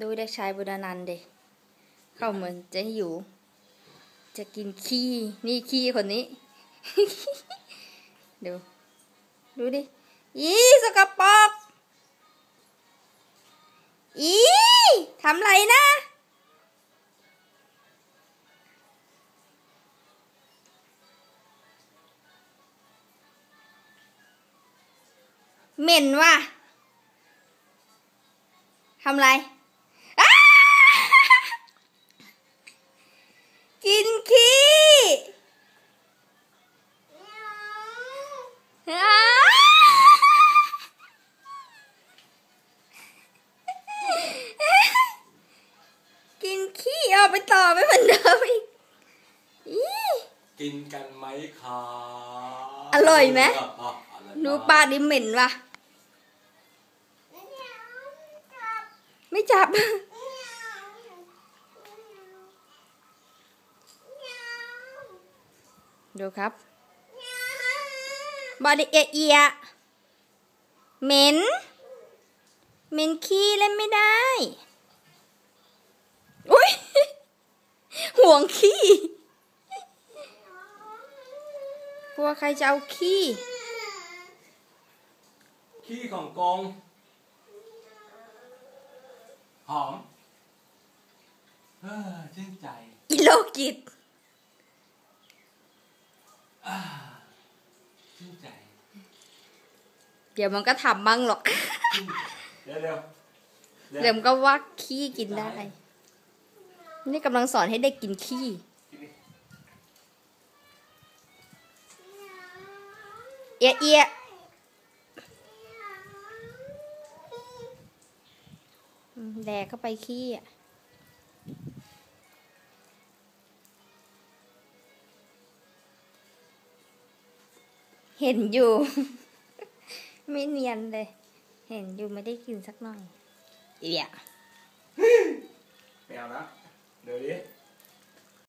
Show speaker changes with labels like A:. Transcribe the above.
A: ดูเด็กชายบุญนันเดเขาเหมือนจะหิวจะกินขี้นี่ขี้คนนี้ ดู ดูดิอีสกปรกอีทำไรนะ เหม็นว่ะทำไร อาไปต่อไม่เหมือนเดิมอีกอี
B: กินกันไหมครับ
A: อร่อยไหมะ
B: อะอร่อยมก
A: ดูปลาดิเหม็นว่ะไม่จับ ดูครับบอดี้เอียเอียเหม็นเหม็นขี้เล่นไม่ได้ อุ้ย ห่วงขี้กลัวใครจะเอาขี้
B: ขี้ของกงหอมเออชื่นใจ
A: อีโลกิต
B: อ่าชื่นใจ
A: เดี๋ยวมันก็ทำบ้างหรอก
B: ชื่นใจเดี๋ยวเดี๋ยว
A: เดี๋ยวมันก็ว่าขี้กินได้ นี่กำลังสอนให้เด็กกินขี้เอียเอียแดกเข้าไปขี้อะเห็นอยู่ ไม่เนียนเลย เห็นอยู่ไม่ได้กินสักหน่อยเอีย
B: ไม่เอานะเดี๋ยว ดิ